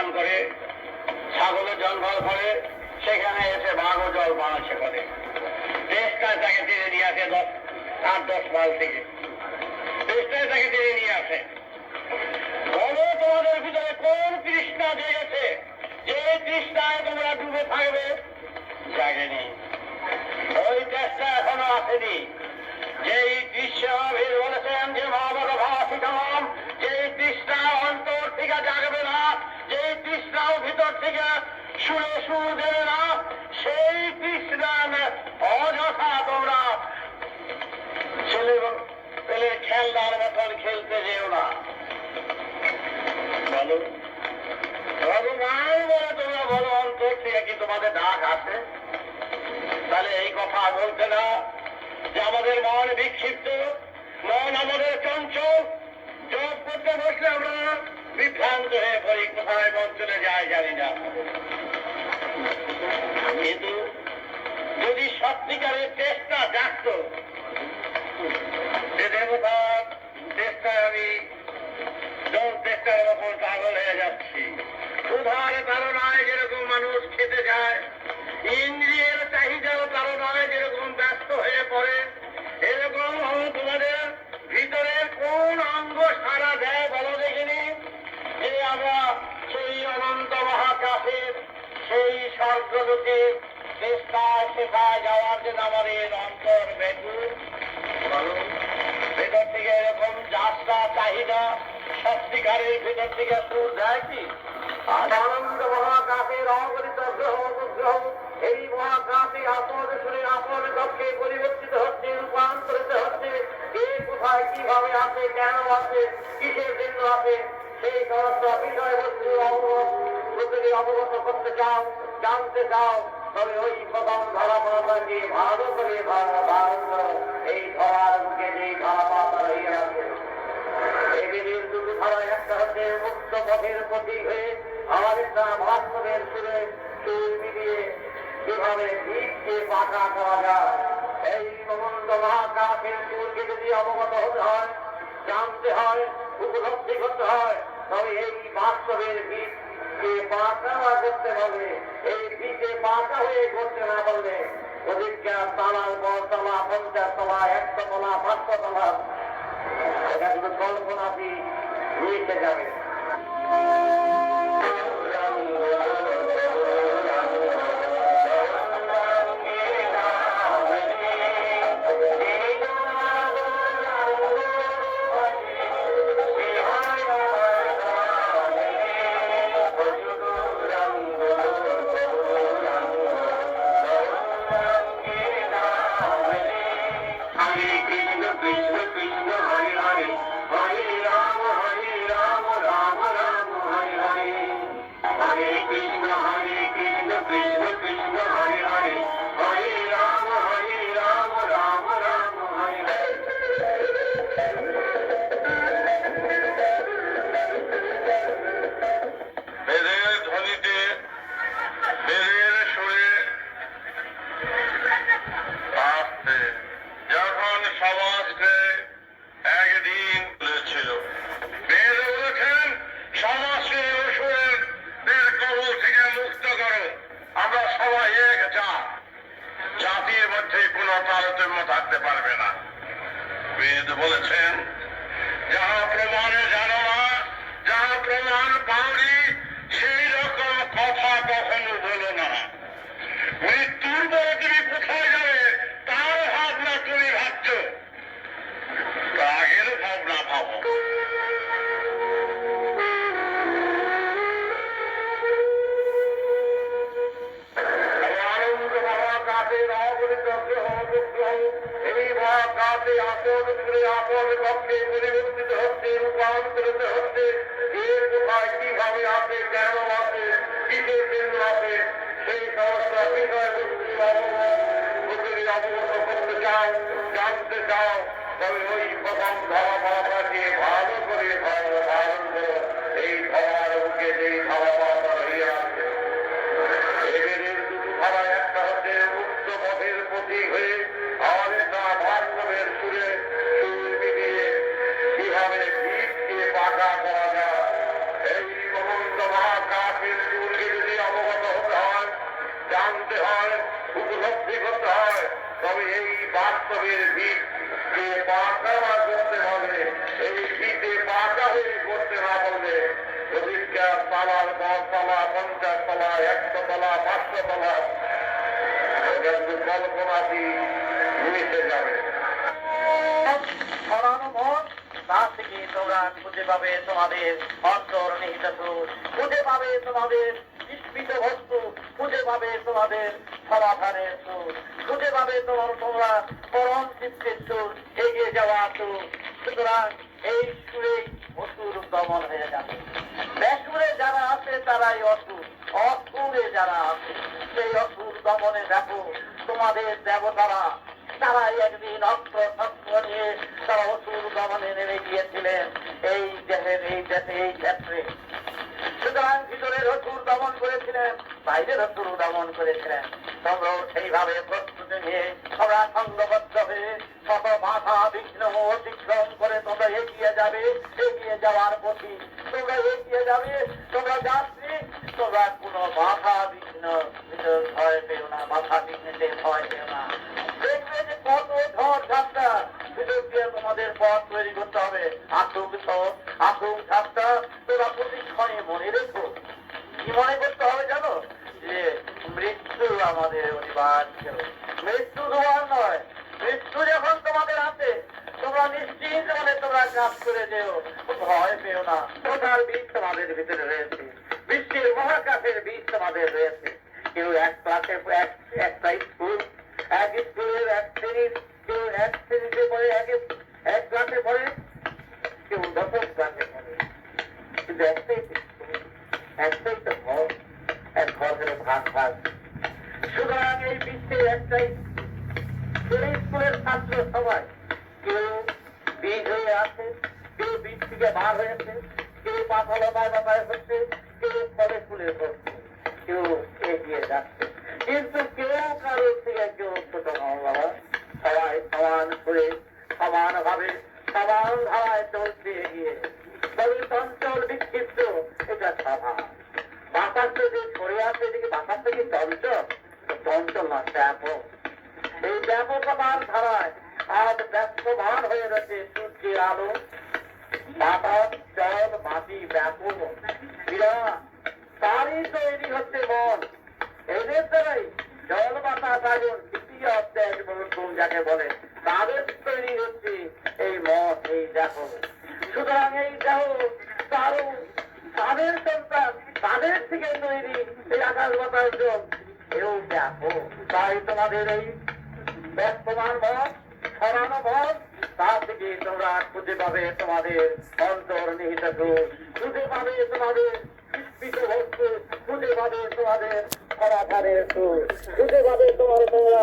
পান করে ছাগলের জঙ্গল করে, সেখানে এসে বাঘও জল পান আছে করে দেশটায় তাকে টেনে নিয়ে আসে দশ, আট, দশ মাইল থেকে। দেশটায় তাকে টেনে নিয়ে আসে। বলো তোমাদের ভিতরে কোন তৃষ্ণা জেগেছে? যে তৃষ্ণায় তোমরা ডুবে থাকবে? জাগেনি ওই দেশটা এখনও আসেনি। যেই শুনে সুর না সেই তৃষ্ণা অযথা তোমরা ছেলে পেলে খেলনার মতন খেলতে যেও না। বলো। ভগবান বলে তোমরা বলো, অন্তর থেকে কি তোমাদের ডাক আছে? তাহলে এই কথা বলতে না, যে আমাদের মন বিক্ষিপ্ত, মন করতে আমরা বিভ্রান্ত যায় জানি না। কিন্তু যদি সত্যিকারের চেষ্টা স্বর্গলোকে চেষ্টায় শেখায় যাওয়ার জন্য আমাদের অন্তর ব্যাকুল ভেতর থেকে এরকম যাত্রা চাহিদা সত্যিকারের ভেতর থেকে সুর দেয় কি? আনন্দ মহাকাশের অগণিত গ্রহ উপগ্রহ এই মহাকাশে আপন শুনে আপন কক্ষে পরিবর্তিত হচ্ছে রূপান্তরিত হচ্ছে। কে কোথায় কীভাবে আছে কেন আছে কিসের জন্য আছে সেই সমস্ত বিষয়বস্তু অবগত। অবগত করতে চাও, জানতে চাও, তবে ওই প্রথম ধরা পড়াকে ভালো করে এই ধরার বুকে ধারা পাতা রয়ে আছে যদি অবগত হতে হয়, জানতে হয়, উপলব্ধি করতে হয়, তবে এই বাস্তবের বীজকে না করতে হবে। এই বীজে পাকা হয়ে করতে না পারলে প্রতিজ্ঞা তালার পর তলা পঞ্চাশ তলা একশো তলা পাঁচশো তলা এটা শুধু যাবে। আসতে যখন সমাজকে একদিন বলেছিল, বেদ বলেছেন সমাজকে অসুরের কবল থেকে মুক্ত করো। আমরা সবাই এক জাত। জাতির মধ্যে কোনো তারতম্য থাকতে পারবে না। বেদ বলেছেন, যাহা প্রমাণে জানো না, যাহা প্রমাণ পাওনি সেই কাফের স্কুলকে যদি অবগত হতে হয়, জানতে হয়, উপলব্ধি করতে হয়, তবে এই বাস্তবের বীজকে বাঁকা করতে হবে, এই বীজে বাঁকা হয়ে করতে না বললে প্রতিজ্ঞার তালা দশ তালা পঞ্চাশ তালা একশো তালা পাঁচশো তালা কিন্তু কল্পনাটি মিশে যাবে। তার থেকে তোমরা খুঁজে পাবে তোমাদের অন্তর নিহিত খুঁজে পাবে তোমাদের বিস্মিত বস্তু। খুঁজে পাবে তোমাদের সমাধানের সুর। খুঁজে পাবে তোমার তোমরা পরম চিত্তের সুর। এগিয়ে যাওয়া সুর। সুতরাং এই সুরে অসুর দমন হয়ে যাবে। বেসুরে যারা আছে, তারাই অসুর। অসুরে যারা আছে, সেই অসুর দমনে দেখো তোমাদের দেবতারা। তারাই একদিন অস্ত্র শস্ত্র নিয়ে তারা অসুর দমনে নেমে গিয়েছিলেন। এই দেহের এই এই ক্ষেত্রে সুতরাং ভিতরের অসুর দমন করেছিলেন, বাইরের অসুর দমন করেছিলেন। এগিয়ে যাওয়ার প্রতি তোমরা এগিয়ে যাবে, তোমরা যাত্রী, তোমরা কোনো বাধা বিঘ্ন ভয় পেও না, বাধা বিঘ্নতে ভয় সুযোগ দিয়ে তোমাদের পথ তৈরি করতে হবে। তো আসুক ঝাপটা তোরা প্রতিক্ষণে মনে রেখো। কি মনে করতে হবে জানো? যে মৃত্যু আমাদের অনিবার্য। মৃত্যু তোমার নয়, মৃত্যু যখন তোমাদের আছে তোমরা নিশ্চিত মনে তোমরা কাজ করে যেও। ভয় পেও না। ওটার বীজ তোমাদের ভিতরে রয়েছে? বৃষ্টির মহাকাশের বীজ তোমাদের রয়েছে। কেউ এক ক্লাসে এক, একটা স্কুল, এক স্কুলের এক শ্রেণির কেউ কিন্তু কেউ আছে, কেউ বীজ থেকে বার হয়েছে কেউ পাথলতায় বাতায় হচ্ছে কেউ ফলে ফুলে হচ্ছে কেউ এগিয়ে যাচ্ছে। কিন্তু কেউ কারোর থেকে কেউ ছোট বাবা। সবাই সমান করে সমান ভাবে সমান ধারায় চলছে এগিয়ে চঞ্চল বিক্ষিপ্ত, এটা স্বভাব। বাতাস যদি সরে আসে, এদিকে বাতাস থেকে চঞ্চল চঞ্চল না ব্যাপক। এই ব্যাপকতার ধারায় আজ ব্যস্তমান হয়ে রয়েছে সূর্যের আলো। বাতাস, জল, মাটি ব্যাপক। বিরাট। তারই তৈরি হচ্ছে মন। ব্যাপক তাই তোমাদের এই বর্তমান মন সরানো মন তা থেকে তোমরা খুঁজে পাবে তোমাদের অন্তর্নিহিত সুর, খুঁজে পাবে তোমাদের খুঁজে পাবে তোমাদের সমাধানের সুর খুঁজে পাবে তোমার তোমরা